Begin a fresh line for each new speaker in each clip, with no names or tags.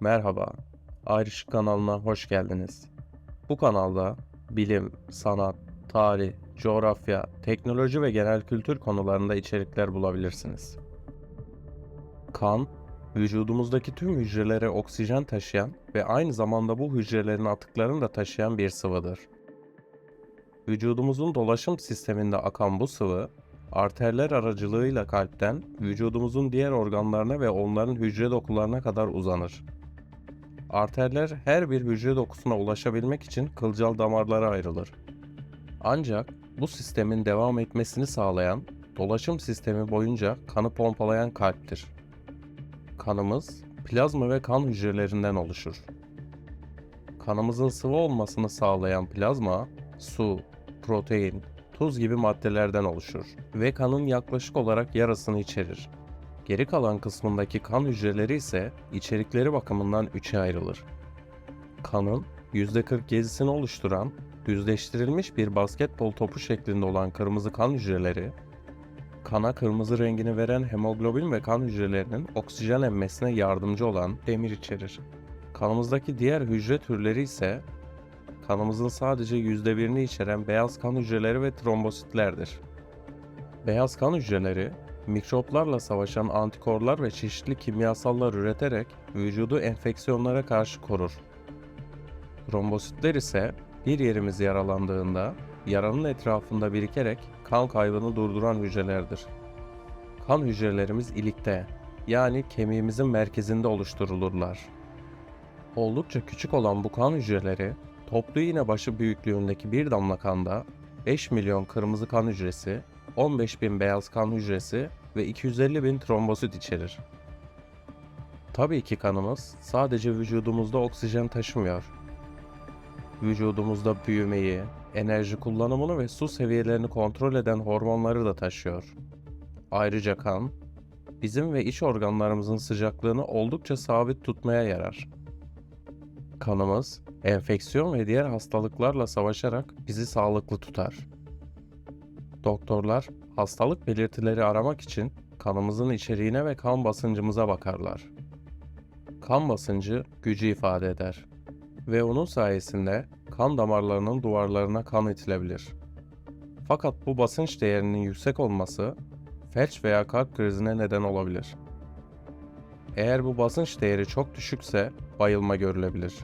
Merhaba, Ayrışık kanalına hoş geldiniz. Bu kanalda bilim, sanat, tarih, coğrafya, teknoloji ve genel kültür konularında içerikler bulabilirsiniz. Kan, vücudumuzdaki tüm hücrelere oksijen taşıyan ve aynı zamanda bu hücrelerin atıklarını da taşıyan bir sıvıdır. Vücudumuzun dolaşım sisteminde akan bu sıvı, arterler aracılığıyla kalpten vücudumuzun diğer organlarına ve onların hücre dokularına kadar uzanır. Arterler her bir hücre dokusuna ulaşabilmek için kılcal damarlara ayrılır. Ancak bu sistemin devam etmesini sağlayan, dolaşım sistemi boyunca kanı pompalayan kalptir. Kanımız plazma ve kan hücrelerinden oluşur. Kanımızın sıvı olmasını sağlayan plazma, su, protein, tuz gibi maddelerden oluşur ve kanın yaklaşık olarak yarısını içerir. Geri kalan kısmındaki kan hücreleri ise içerikleri bakımından üçe ayrılır. Kanın %40 gezisini oluşturan düzleştirilmiş bir basketbol topu şeklinde olan kırmızı kan hücreleri, kana kırmızı rengini veren hemoglobin ve kan hücrelerinin oksijen emmesine yardımcı olan demir içerir. Kanımızdaki diğer hücre türleri ise kanımızın sadece %1'ini içeren beyaz kan hücreleri ve trombositlerdir. Beyaz kan hücreleri, mikroplarla savaşan antikorlar ve çeşitli kimyasallar üreterek vücudu enfeksiyonlara karşı korur. Trombositler ise bir yerimiz yaralandığında yaranın etrafında birikerek kan kaybını durduran hücrelerdir. Kan hücrelerimiz ilikte, yani kemiğimizin merkezinde oluşturulurlar. Oldukça küçük olan bu kan hücreleri, toplu iğne başı büyüklüğündeki bir damla kanda 5 milyon kırmızı kan hücresi, 15 bin beyaz kan hücresi ve 250 bin trombosit içerir. Tabii ki kanımız sadece vücudumuzda oksijen taşımıyor. Vücudumuzda büyümeyi, enerji kullanımını ve su seviyelerini kontrol eden hormonları da taşıyor. Ayrıca kan, bizim ve iç organlarımızın sıcaklığını oldukça sabit tutmaya yarar. Kanımız, enfeksiyon ve diğer hastalıklarla savaşarak bizi sağlıklı tutar. Doktorlar, hastalık belirtileri aramak için kanımızın içeriğine ve kan basıncımıza bakarlar. Kan basıncı gücü ifade eder ve onun sayesinde kan damarlarının duvarlarına kan itilebilir. Fakat bu basınç değerinin yüksek olması felç veya kalp krizine neden olabilir. Eğer bu basınç değeri çok düşükse bayılma görülebilir.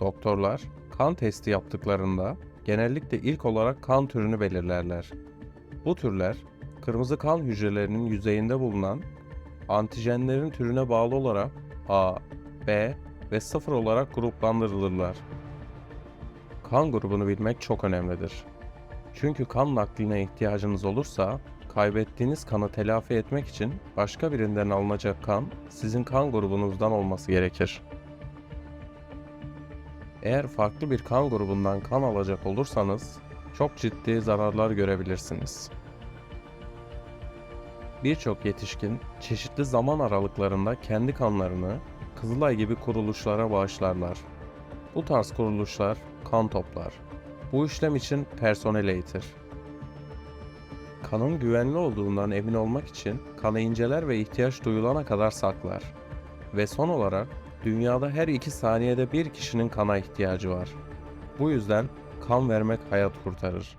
Doktorlar kan testi yaptıklarında genellikle ilk olarak kan türünü belirlerler. Bu türler kırmızı kan hücrelerinin yüzeyinde bulunan antijenlerin türüne bağlı olarak A, B ve 0 olarak gruplandırılırlar. Kan grubunu bilmek çok önemlidir. Çünkü kan nakline ihtiyacınız olursa kaybettiğiniz kanı telafi etmek için başka birinden alınacak kan sizin kan grubunuzdan olması gerekir. Eğer farklı bir kan grubundan kan alacak olursanız çok ciddi zararlar görebilirsiniz. Birçok yetişkin çeşitli zaman aralıklarında kendi kanlarını Kızılay gibi kuruluşlara bağışlarlar. Bu tarz kuruluşlar kan toplar. Bu işlem için personel eğitir. Kanın güvenli olduğundan emin olmak için kanı inceler ve ihtiyaç duyulana kadar saklar. Ve son olarak dünyada her iki saniyede bir kişinin kana ihtiyacı var. Bu yüzden kan vermek hayat kurtarır.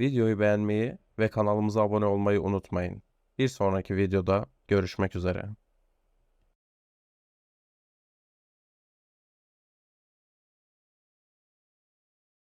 Videoyu beğenmeyi ve kanalımıza abone olmayı unutmayın. Bir sonraki videoda görüşmek üzere.